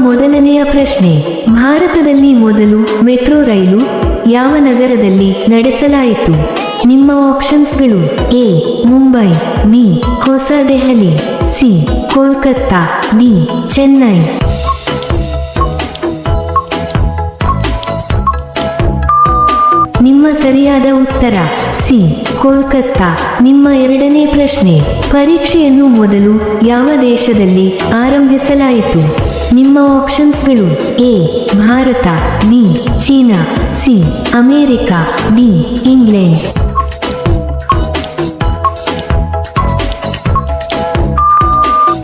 ಮೊದಲನೆಯ ಪ್ರಶ್ನೆ. ಭಾರತದಲ್ಲಿ ಮೊದಲು ಮೆಟ್ರೋ ರೈಲು ಯಾವ ನಗರದಲ್ಲಿ ನಡೆಸಲಾಯಿತು? ನಿಮ್ಮ ಆಪ್ಷನ್ಸ್ಗಳು ಎ, ಮುಂಬೈ, ಬಿ, ಹೊಸ ದೆಹಲಿ, ಸಿ, ಕೋಲ್ಕತ್ತಾ, ಡಿ, ಚೆನ್ನೈ. ಸರಿಯಾದ ಉತ್ತರ. ಸಿ. ಕೋಲ್ಕತ್ತಾ. ನಿಮ್ಮ ಎರಡನೇ ಪ್ರಶ್ನೆ. ಪರೀಕ್ಷೆಯನ್ನು ಮೊದಲು ಯಾವ ದೇಶದಲ್ಲಿ ಆರಂಭಿಸಲಾಯಿತು? ನಿಮ್ಮ ಆಪ್ಷನ್ಸ್ಗಳು A. Bharat, B. China, C. America, D. England.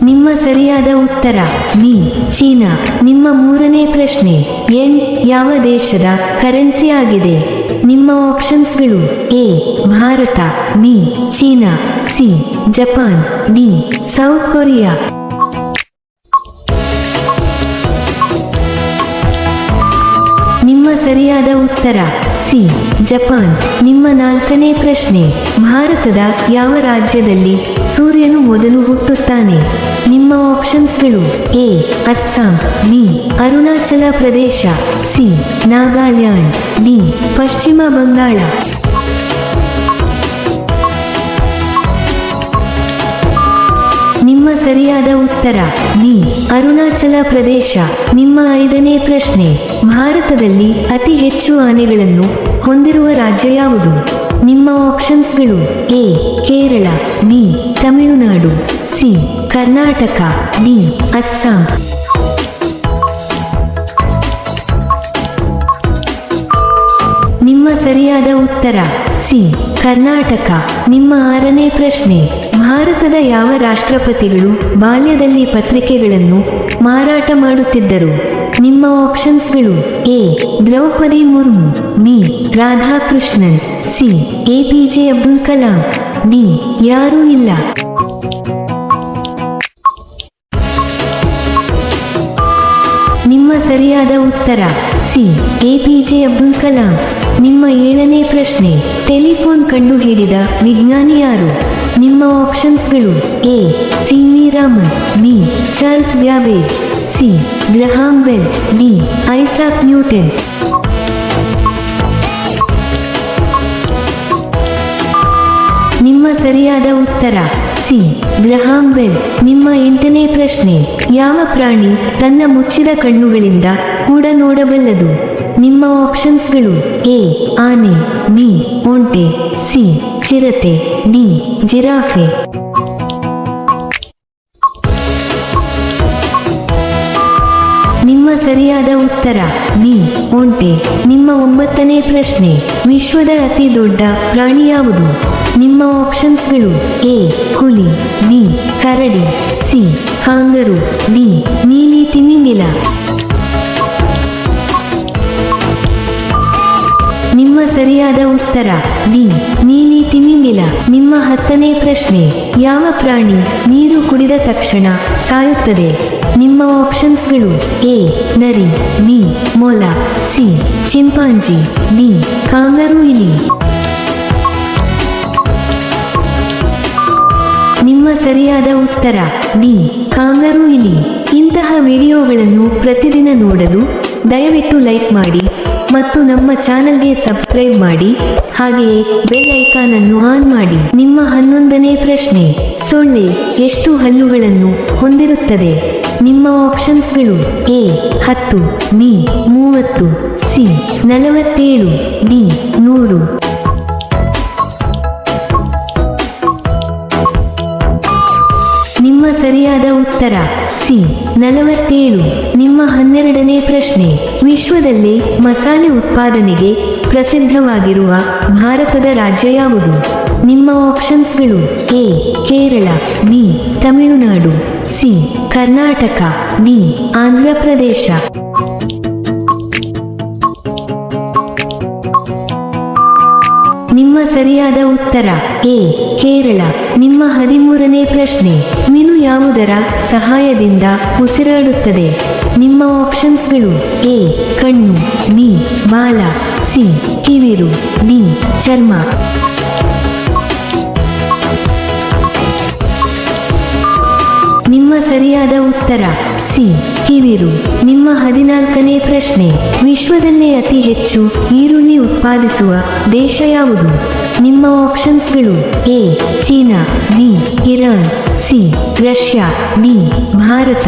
ನಿಮ್ಮ ಸರಿಯಾದ ಉತ್ತರ. ಬಿ. ಚೀನಾ. ನಿಮ್ಮ ಮೂರನೇ ಪ್ರಶ್ನೆ. ಎನ್ ಯಾವ ದೇಶದ ಕರೆನ್ಸಿ ಆಗಿದೆ? ನಿಮ್ಮ ಆಪ್ಷನ್ಸ್ಗಳು A, Bharat, B, China, C, Japan, D, South Korea. ನಿಮ್ಮ ಸರಿಯಾದ ಉತ್ತರ, ಸಿ, ಜಪಾನ್. ನಿಮ್ಮ ನಾಲ್ಕನೇ ಪ್ರಶ್ನೆ, ಭಾರತದ ಯಾವ ರಾಜ್ಯದಲ್ಲಿ ಸೂರ್ಯನು ಮೊದಲು ಹುಟ್ಟುತ್ತಾನೆ. ನಿಮ್ಮ ಆಪ್ಷನ್ಸ್ಗಳು A, Assam, B, Arunachal Pradesh, C, Nagaland, D, ಪಶ್ಚಿಮ ಬಂಗಾಳ. ನಿಮ್ಮ ಸರಿಯಾದ ಉತ್ತರ, ಬಿ, ಅರುಣಾಚಲ ಪ್ರದೇಶ. ನಿಮ್ಮ ಐದನೇ ಪ್ರಶ್ನೆ, ಭಾರತದಲ್ಲಿ ಅತಿ ಹೆಚ್ಚು ಆನೆಗಳನ್ನು ಹೊಂದಿರುವ ರಾಜ್ಯ ಯಾವುದು? ನಿಮ್ಮ ಆಪ್ಷನ್ಸ್ಗಳು A, Kerala, B, Tamil Nadu, C, Karnataka, D, Assam. ನಿಮ್ಮ ಸರಿಯಾದ ಉತ್ತರ, ಸಿ, ಕರ್ನಾಟಕ. ನಿಮ್ಮ ಆರನೇ ಪ್ರಶ್ನೆ, ಭಾರತದ ಯಾವ ರಾಷ್ಟ್ರಪತಿಗಳು ಬಾಲ್ಯದಲ್ಲಿ ಪತ್ರಿಕೆಗಳನ್ನು ಮಾರಾಟ ಮಾಡುತ್ತಿದ್ದರು? ನಿಮ್ಮ ಆಪ್ಷನ್ಸ್ಗಳು A, Draupadi Murmu, B, Radhakrishnan. C APJ Abdul Kalam. ನೀ ಯಾರೂ ಇಲ್ಲ. ನಿಮ್ಮ ಸರಿಯಾದ ಉತ್ತರ, ಸಿ ಎಪಿಜೆ ಅಬ್ದುಲ್ ಕಲಾಂ. ನಿಮ್ಮ ಏಳನೇ ಪ್ರಶ್ನೆ, ಟೆಲಿಫೋನ್ ಕಂಡುಹಿಡಿದ ವಿಜ್ಞಾನಿ ಯಾರು? ನಿಮ್ಮ ಆಪ್ಷನ್ಸ್ಗಳು, A, C V Raman, B, Charles Babbage C, Graham Bell, D, Isaac Newton. ಸರಿಯಾದ ಉತ್ತರ. ಸಿ. ಗ್ರಹಾಂ ಬೆಲ್ ನಿಮ್ಮ ಎಂಟನೇ ಪ್ರಶ್ನೆ. ಯಾವ ಪ್ರಾಣಿ ತನ್ನ ಮುಚ್ಚಿದ ಕಣ್ಣುಗಳಿಂದ ಕೂಡ ನೋಡಬಲ್ಲದು? ನಿಮ್ಮ ಆಪ್ಷನ್ಸ್ಗಳು ಎ. ಆನೆ, ಬಿ. ಒಂಟೆ, ಸಿ. ಚಿರತೆ, ಡಿ. ಜಿರಾಫೆ. ಸರಿಯಾದ ಉತ್ತರ. ಬಿ ಒಂಟೆ. ನಿಮ್ಮ ಒಂಬತ್ತನೇ ಪ್ರಶ್ನೆ. ವಿಶ್ವದ ಅತಿ ದೊಡ್ಡ ಪ್ರಾಣಿ ಯಾವುದು? ನಿಮ್ಮ ಆಪ್ಷನ್ಸ್ಗಳು ಎ. ಹುಲಿ, ಬಿ. ಕರಡಿ, ಸಿ. Kangaroo D. ನೀಲಿ ತಿಮಿಂಗಿಲ. ನಿಮ್ಮ ಸರಿಯಾದ ಉತ್ತರ. ಡಿ ನೀಲಿ ತಿಮಿಂಗಿಲ. ನಿಮ್ಮ ಹತ್ತನೇ ಪ್ರಶ್ನೆ. ಯಾವ ಪ್ರಾಣಿ ನೀರು ಕುಡಿದ ತಕ್ಷಣ ಸಾಯುತ್ತದೆ? ನಿಮ್ಮ ಆಪ್ಷನ್ಸ್ಗಳು ಎ, ನರಿ ಬಿ ಮೊಲ, ಸಿ, ಚಿಂಪಾಂಜಿ, ಡಿ ಕಾಂಗರು ಇಲಿ ನಿಮ್ಮ ಸರಿಯಾದ ಉತ್ತರ, ಡಿ ಕಾಂಗರು ಇಲಿ ಇಂತಹ ವಿಡಿಯೋಗಳನ್ನು ಪ್ರತಿದಿನ ನೋಡಲು ದಯವಿಟ್ಟು ಲೈಕ್ ಮಾಡಿ ಮತ್ತು ನಮ್ಮ ಚಾನಲ್ಗೆ ಸಬ್ಸ್ಕ್ರೈಬ್ ಮಾಡಿ, ಹಾಗೆಯೇ ಬೆಲ್ ಐಕಾನ್ ಅನ್ನು ಆನ್ ಮಾಡಿ. ನಿಮ್ಮ ಹನ್ನೊಂದನೇ ಪ್ರಶ್ನೆ, ಸೊಳ್ಳೆ ಎಷ್ಟು ಹಲ್ಲುಗಳನ್ನು ಹೊಂದಿರುತ್ತದೆ? ನಿಮ್ಮ ಆಪ್ಷನ್ಸ್ಗಳು ಎ ಹತ್ತು ಬಿ ಮೂವತ್ತು ಸಿ ನಲವತ್ತೇಳು ಡಿ ನೂರು. ನಿಮ್ಮ ಸರಿಯಾದ ಉತ್ತರ ಸಿ ನಲವತ್ತೇಳು. ನಿಮ್ಮ ಹನ್ನೆರಡನೇ ಪ್ರಶ್ನೆ, ವಿಶ್ವದಲ್ಲಿ ಮಸಾಲೆ ಉತ್ಪಾದನೆಗೆ ಪ್ರಸಿದ್ಧವಾಗಿರುವ ಭಾರತದ ರಾಜ್ಯ ಯಾವುದು? ನಿಮ್ಮ ಆಪ್ಷನ್ಸ್ಗಳು A Kerala B Tamil Nadu. C, Karnataka, D, Andhra Pradesh. ನಿಮ್ಮ ಸರಿಯಾದ ಉತ್ತರ, ಎ, ಕೇರಳ. ನಿಮ್ಮ ಹದಿಮೂರನೇ ಪ್ರಶ್ನೆ, ಮೀನು ಯಾವುದರ ಸಹಾಯದಿಂದ ಉಸಿರಾಡುತ್ತದೆ? ನಿಮ್ಮ ಆಪ್ಷನ್ಸ್ಗಳು, ಎ, ಕಣ್ಣು, ಬಿ, ಬಾಲ, ಸಿ, ಕಿವಿರು, ಡಿ, ಚರ್ಮ. ಸರಿಯಾದ ಉತ್ತರ. ಸಿ. ಕಿವಿರು. ನಿಮ್ಮ ಹದಿನಾಲ್ಕನೇ ಪ್ರಶ್ನೆ. ವಿಶ್ವದಲ್ಲೇ ಅತಿ ಹೆಚ್ಚು ಈರುಳ್ಳಿ ಉತ್ಪಾದಿಸುವ ದೇಶ ಯಾವುದು? ನಿಮ್ಮ ಆಪ್ಷನ್ಸ್ಗಳು A. China, B. Iran, C. Russia, D. Bharat.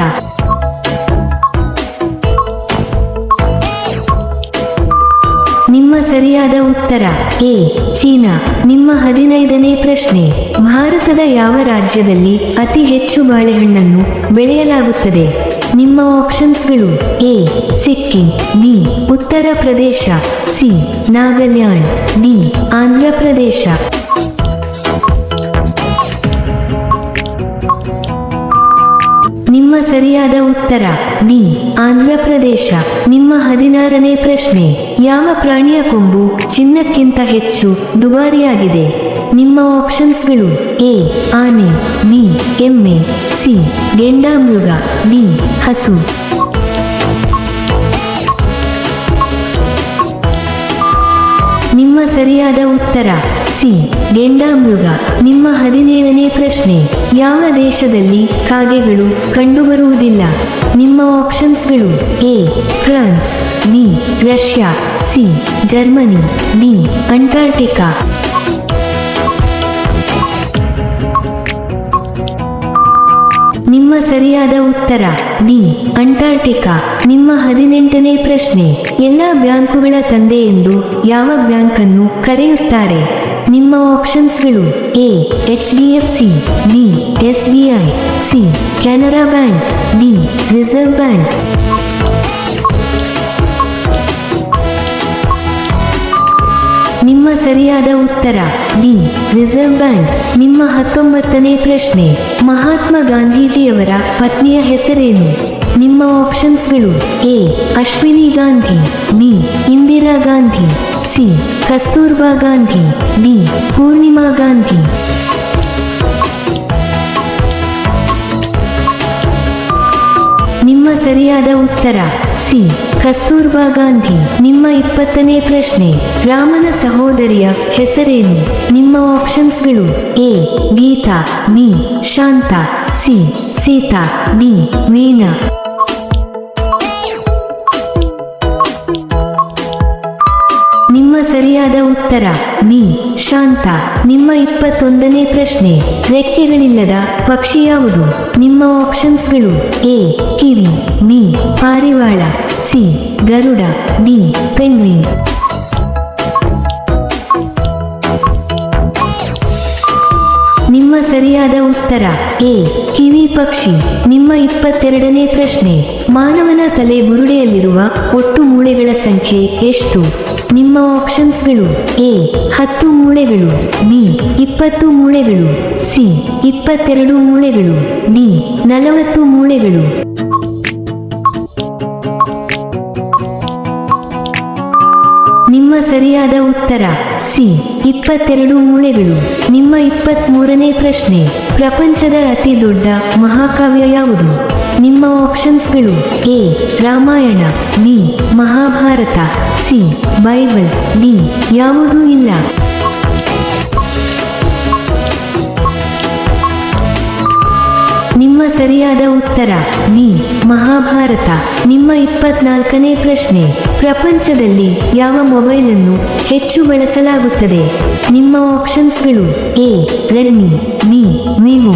ಸರಿಯಾದ ಉತ್ತರ. A, China. ನಿಮ್ಮ ಹದಿನೈದನೇ ಪ್ರಶ್ನೆ. ಭಾರತದ ಯಾವ ರಾಜ್ಯದಲ್ಲಿ ಅತಿ ಹೆಚ್ಚು ಬಾಳೆಹಣ್ಣನ್ನು ಬೆಳೆಯಲಾಗುತ್ತದೆ? ನಿಮ್ಮ ಆಪ್ಷನ್ಸ್ಗಳು A, Sikkim, B, Uttar Pradesh, C, Nagaland, D, Andhra ಪ್ರದೇಶ. ಸರಿಯಾದ ಉತ್ತರ. ಡಿ ಆಂಧ್ರ ಪ್ರದೇಶ ನಿಮ್ಮ ಹದಿನಾರನೇ ಪ್ರಶ್ನೆ. ಯಾವ ಪ್ರಾಣಿಯ ಕೊಂಬು ಚಿನ್ನಕ್ಕಿಂತ ಹೆಚ್ಚು ದುಬಾರಿಯಾಗಿದೆ. ನಿಮ್ಮ ಆಪ್ಷನ್ಸ್ಗಳು ಎ. ಆನೆ, ಬಿ. ಎಮ್ಮೆ ಸಿ. ಗೆಂಡಾಮೃಗ, ಡಿ. ಹಸು. ನಿಮ್ಮ ಸರಿಯಾದ ಉತ್ತರ. ಸಿ. ಗೆಂಡಾಮೃಗ. ನಿಮ್ಮ ಹದಿನೇಳನೇ ಪ್ರಶ್ನೆ ಯಾವ ದೇಶದಲ್ಲಿ ಕಾಗೆಗಳು ಕಂಡುಬರುವುದಿಲ್ಲ? ನಿಮ್ಮ ಆಪ್ಷನ್ಸ್ಗಳು A, France, B, Russia, C, Germany, D Antarctica ನಿಮ್ಮ ಸರಿಯಾದ ಉತ್ತರ, ಡಿ ಅಂಟಾರ್ಟಿಕಾ ನಿಮ್ಮ ಹದಿನೆಂಟನೇ ಪ್ರಶ್ನೆ, ಎಲ್ಲ ಬ್ಯಾಂಕುಗಳ ತಂದೆ ಎಂದು ಯಾವ ಬ್ಯಾಂಕನ್ನು ಕರೆಯುತ್ತಾರೆ? ನಿಮ್ಮ ಆಪ್ಷನ್ಸ್ಗಳು A H D F C B S B I C Canara bank D reserve bank ನಿಮ್ಮ ಸರಿಯಾದ ಉತ್ತರ ಡಿ ರಿಸರ್ವ್ ಬ್ಯಾಂಕ್ ನಿಮ್ಮ ಹತ್ತೊಂಬತ್ತನೇ ಪ್ರಶ್ನೆ, ಮಹಾತ್ಮ ಗಾಂಧೀಜಿಯವರ ಪತ್ನಿಯ ಹೆಸರೇನು? ನಿಮ್ಮ ಆಪ್ಷನ್ಸ್ಗಳು A Ashwini Gandhi B Indira Gandhi. C Kasturba Gandhi, D Purnima Gandhi. ನಿಮ್ಮ ಸರಿಯಾದ ಉತ್ತರ, ಸಿ ಕಸ್ತೂರ್ಬಾ ಗಾಂಧಿ. ನಿಮ್ಮ ಇಪ್ಪತ್ತನೇ ಪ್ರಶ್ನೆ, ರಾಮನ ಸಹೋದರಿಯ ಹೆಸರೇನು? ನಿಮ್ಮ ಆಪ್ಷನ್ಸ್ಗಳು A, Geeta, B, Shanta, C, Sita, D, Veena. ಸರಿಯಾದ ಉತ್ತರ. ಮೀ. ಶಾಂತ. ನಿಮ್ಮ ಇಪ್ಪತ್ತೊಂದನೇ ಪ್ರಶ್ನೆ. ರೆಕ್ಕೆಗಳಿಲ್ಲದ ಪಕ್ಷಿ ಯಾವುದು? ನಿಮ್ಮ ಆಪ್ಷನ್ಸ್ಗಳು ಎ. ಕಿವಿ, ಮೀ. ಪಾರಿವಾಳ, ಸಿ. ಗರುಡ, ಡಿ. ಪೆಂಗ್ವಿನ್. ನಿಮ್ಮ ಸರಿಯಾದ ಉತ್ತರ ಎ. ಕಿವಿ ಪಕ್ಷಿ, ನಿಮ್ಮ ಇಪ್ಪತ್ತೆರಡನೇ ಪ್ರಶ್ನೆ. ಮಾನವನ ತಲೆ ಬುರುಡೆಯಲ್ಲಿರುವ ಒಟ್ಟು ಮೂಳೆಗಳ ಸಂಖ್ಯೆ ಎಷ್ಟು? ನಿಮ್ಮ ಆಪ್ಷನ್ಸ್ಗಳು ಎ, ಹತ್ತು ಮೂಳೆಗಳು, ಬಿ, ಇಪ್ಪತ್ತು ಮೂಳೆಗಳು, ಸಿ, ಇಪ್ಪತ್ತೆರಡು ಮೂಳೆಗಳು, ಡಿ, ನಲವತ್ತು ಮೂಳೆಗಳು. ಸರಿಯಾದ ಉತ್ತರ. ಸಿ. ಇಪ್ಪತ್ತೆರಡು ಮೂಳೆಗಳು. ನಿಮ್ಮ ಇಪ್ಪತ್ತ್ಮೂರನೇ ಪ್ರಶ್ನೆ. ಪ್ರಪಂಚದ ಅತಿ ದೊಡ್ಡ ಮಹಾಕಾವ್ಯ ಯಾವುದು? ನಿಮ್ಮ ಆಪ್ಷನ್ಸ್ಗಳು. A. Ramayana. B. Mahabharata. C. Bible. D. ಯಾವುದೂ ಇಲ್ಲ. ಸರಿಯಾದ ಉತ್ತರ. ಮಿ. ಮಹಾಭಾರತ. ನಿಮ್ಮ ಇಪ್ಪತ್ನಾಲ್ಕನೇ ಪ್ರಶ್ನೆ. ಪ್ರಪಂಚದಲ್ಲಿ ಯಾವ ಮೊಬೈಲ್ ಅನ್ನು ಹೆಚ್ಚು ಬಳಸಲಾಗುತ್ತದೆ? ನಿಮ್ಮ ಆಪ್ಷನ್ಸ್ಗಳು A. Redmi, B. Vivo,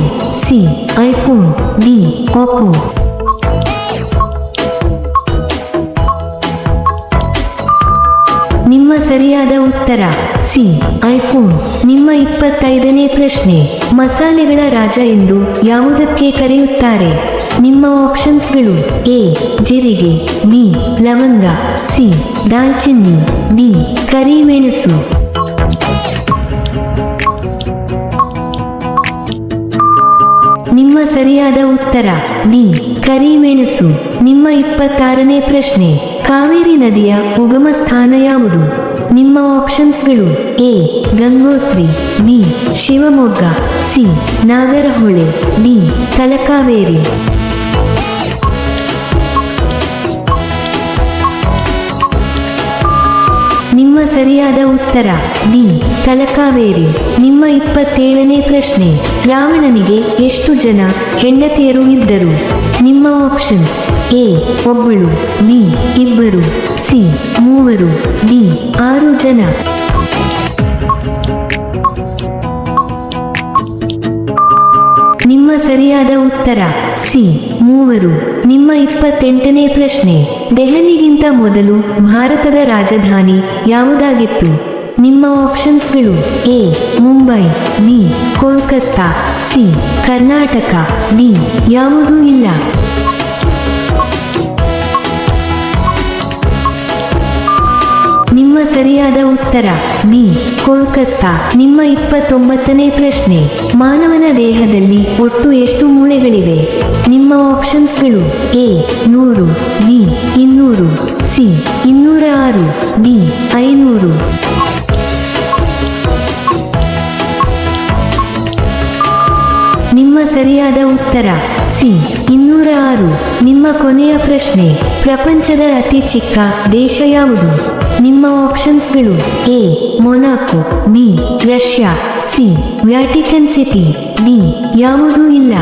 C. IPhone, D. Oppo ನಿಮ್ಮ ಸರಿಯಾದ ಉತ್ತರ. C, iPhone. ನಿಮ್ಮ ಇಪ್ಪತ್ತೈದನೇ ಪ್ರಶ್ನೆ. ಮಸಾಲೆಗಳ ರಾಜ ಎಂದು ಯಾವುದಕ್ಕೆ ಕರೆಯುತ್ತಾರೆ? ನಿಮ್ಮ ಆಪ್ಷನ್ಸ್ಗಳು ಎ, ಜೀರಿಗೆ, ಬಿ, ಲವಂಗ, ಸಿ, ದಾಲ್ಚಿನ್ನಿ, ಡಿ, ಕರಿಮೆಣಸು. ನಿಮ್ಮ ಸರಿಯಾದ ಉತ್ತರ, ಡಿ, ಕರಿಮೆಣಸು. ನಿಮ್ಮ ಇಪ್ಪತ್ತಾರನೇ ಪ್ರಶ್ನೆ. ಕಾವೇರಿ ನದಿಯ ಉಗಮ ಸ್ಥಾನ ಯಾವುದು? ನಿಮ್ಮ ಆಪ್ಷನ್ಸ್ಗಳು A, Gangotri, B, Shivamogga, C, Nagarahole, D, Talakaveri. ನಿಮ್ಮ ಸರಿಯಾದ ಉತ್ತರ, ಡಿ, ತಲಕಾವೇರಿ. ನಿಮ್ಮ ಇಪ್ಪತ್ತೇಳನೇ ಪ್ರಶ್ನೆ, ರಾವಣನಿಗೆ ಎಷ್ಟು ಜನ ಹೆಂಡತಿಯರು ಇದ್ದರು? ನಿಮ್ಮ ಆಪ್ಷನ್ ಎ, ಒಬ್ಬಳು, ಬಿ, ಇಬ್ಬರು, ಸಿ ಮೂವರು, ಡಿ, ಆರು ಜನ. ನಿಮ್ಮ ಸರಿಯಾದ ಉತ್ತರ, ಸಿ, ಮೂವರು. ನಿಮ್ಮ ಇಪ್ಪತ್ತೆಂಟನೇ ಪ್ರಶ್ನೆ, ದೆಹಲಿಗಿಂತ ಮೊದಲು ಭಾರತದ ರಾಜಧಾನಿ ಯಾವುದಾಗಿತ್ತು? ನಿಮ್ಮ ಆಪ್ಷನ್ಸ್ಗಳು, A, Mumbai, B, Kolkata, C, Karnataka, D, ಯಾವುದೂ ಇಲ್ಲ. ಸರಿಯಾದ ಉತ್ತರ. ಬಿ ಕೋಲ್ಕತ್ತಾ. ನಿಮ್ಮ ಇಪ್ಪತ್ತೊಂಬತ್ತನೇ ಪ್ರಶ್ನೆ. ಮಾನವನ ದೇಹದಲ್ಲಿ ಒಟ್ಟು ಎಷ್ಟು ಮೂಳೆಗಳಿವೆ? ನಿಮ್ಮ ಆಪ್ಷನ್ಸ್ಗಳು ಎ, ನೂರು, ಬಿ, ಇನ್ನೂರು, ಸಿ, ಇನ್ನೂರ ಆರು, ಡಿ, ಐನೂರು. ನಿಮ್ಮ ಸರಿಯಾದ ಉತ್ತರ, ಸಿ, ಇನ್ನೂರ ಆರು. ನಿಮ್ಮ ಕೊನೆಯ ಪ್ರಶ್ನೆ. ಪ್ರಪಂಚದ ಅತಿ ಚಿಕ್ಕ ದೇಶ ಯಾವುದು? ನಿಮ್ಮ ಆಪ್ಷನ್ಸ್ಗಳು A Monaco B Russia C Vatican City D ಯಾವುದೂ ಇಲ್ಲ.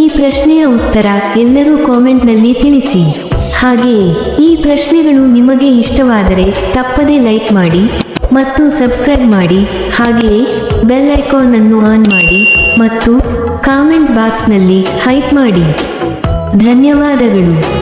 ಈ ಪ್ರಶ್ನೆಯ ಉತ್ತರ ಎಲ್ಲರೂ ಕಾಮೆಂಟ್ನಲ್ಲಿ ತಿಳಿಸಿ. ಹಾಗೆಯೇ ಈ ಪ್ರಶ್ನೆಗಳು ನಿಮಗೆ ಇಷ್ಟವಾದರೆ ತಪ್ಪದೇ ಲೈಕ್ ಮಾಡಿ ಮತ್ತು ಸಬ್ಸ್ಕ್ರೈಬ್ ಮಾಡಿ. ಹಾಗೆಯೇ ಬೆಲ್ ಐಕಾನ್ ಅನ್ನು ಆನ್ ಮಾಡಿ ಮತ್ತು ಕಾಮೆಂಟ್ ಬಾಕ್ಸ್ನಲ್ಲಿ ಹೈಪ್ ಮಾಡಿ. ಧನ್ಯವಾದಗಳು.